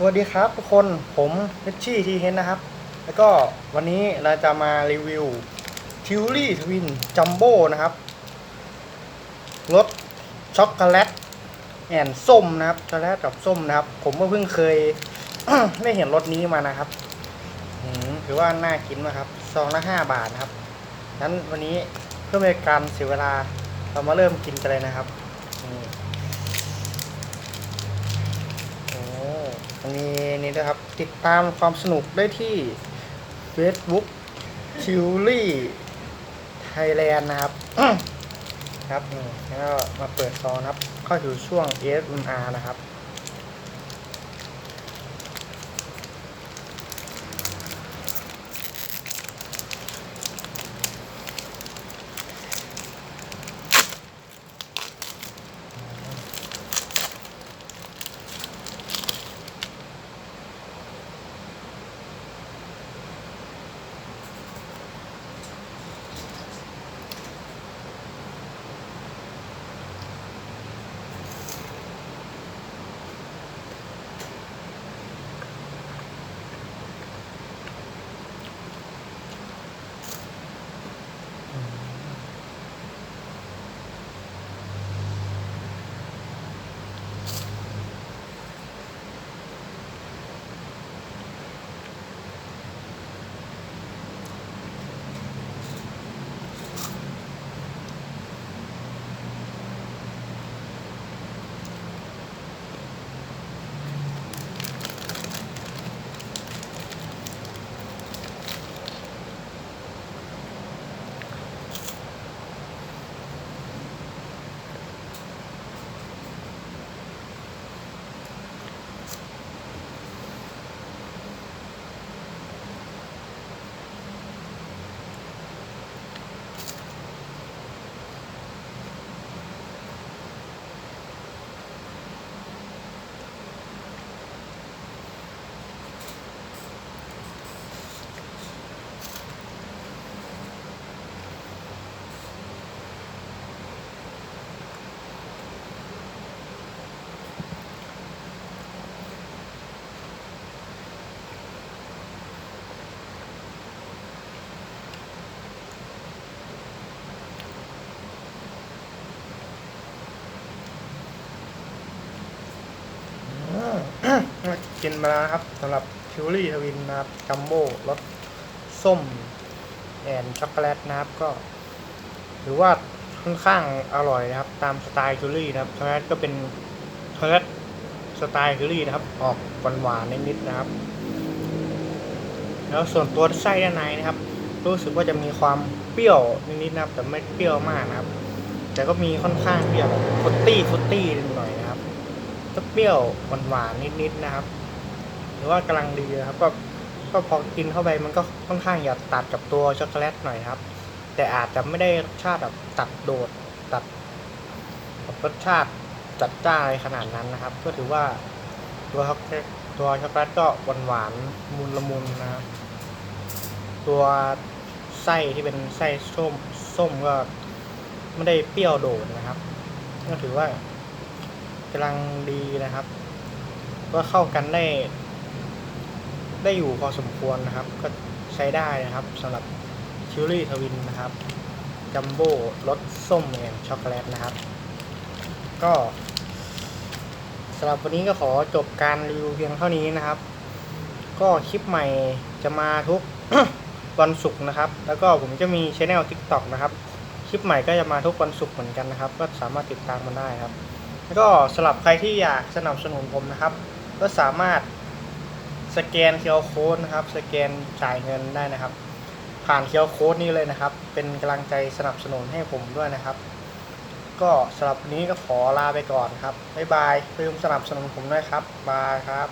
สวัสดีครับทุกคนผมนิชชี่ทีเฮนนะครับ แล้วก็วันนี้เราจะมารีวิวทิวลี่ทวินจัมโบ้นะครับรสช็อกโกแลตแอนส้มนะครับช็อกโกแลตกับส้มนะครับ ผมก็เพิ่งเคยได้เห็นรสนี้มานะครับถือว่าน่ากินนะครับซองละห้าบาทนะครับนั้นวันนี้เพื่อไม่ให้การเสียเวลาเรามาเริ่มกินกันเลยนะครับนี่ อันนี้นี่นะครับ ติดตามความสนุกได้ที่ Facebook c h i l l y Thailand นะครับครับนี่แล้วมาเปิดซองนะครับ เข้าสู่ช่วง ASMR นะครับ กินมาแล้วนะครับสำหรับทิวลี่ทวินนะครับจัมโบ้รสส้มแอนช็อกโกแลตนะครับก็ถือว่าค่อนข้างอร่อยนะครับ ตามสไตล์ทิวลี่นะครับช็อกโกแลตก็เป็นช็อกโกแลตสไตล์ทิวลี่นะครับ ออกหวานๆนิดๆนะครับ แล้วส่วนตัวไส้ด้านในนะครับ รู้สึกว่าจะมีความเปรี้ยวนิดๆนะครับ แต่ไม่เปรี้ยวมากนะครับ แต่ก็มีค่อนข้างเปรี้ยวแบบฟุตตี้ฟุตตี้หน่อยนะ เปรี้ยวหวานๆนิดๆนะครับ หรือว่ากำลังดีนะครับก็ก็พอกินเข้าไปมันก็ค่อนข้างอยากตัดกับตัวช็อกโกแลตหน่อยครับ แต่อาจจะไม่ได้รสชาติแบบตัดโดดตัดแบบรสชาติจัดจ้านอะไรขนาดนั้นนะครับ ก็ถือว่าตัวช็อกโกแลตตัวช็อกโกแลตก็หวานหวานมุนละมุนนะครับตัวไส้ที่เป็นไส้ส้มส้มก็ไม่ได้เปรี้ยวโดดนะครับ ก็ถือว่า กำลังดีนะครับ ก็เข้ากันได้ ได้อยู่พอสมควรนะครับ ก็ใช้ได้นะครับสำหรับชิลลี่ทวินนะครับจัมโบ้รสส้มแอนช็อกโกแลตนะครับ ก็สำหรับวันนี้ก็ขอจบการรีวิวเพียงเท่านี้นะครับ ก็คลิปใหม่จะมาทุกวันศุกร์นะครับ แล้วก็ผมจะมีช anel TikTok นะครับ คลิปใหม่ก็จะมาทุกวันศุกร์เหมือนกันนะครับ ก็สามารถติดตามมันได้ครับ ก็สำหรับใครที่อยากสนับสนุนผมนะครับ ก็สามารถสแกนเคียบโค้ดนะครับ สแกนจ่ายเงินได้นะครับ ผ่านเคียบโค้ดนี้เลยนะครับ เป็นกำลังใจสนับสนุนให้ผมด้วยนะครับ ก็สำหรับนี้ก็ขอลาไปก่อนครับบ๊ายบายอย่มสนับสนุนผมด้วยครับบายครับ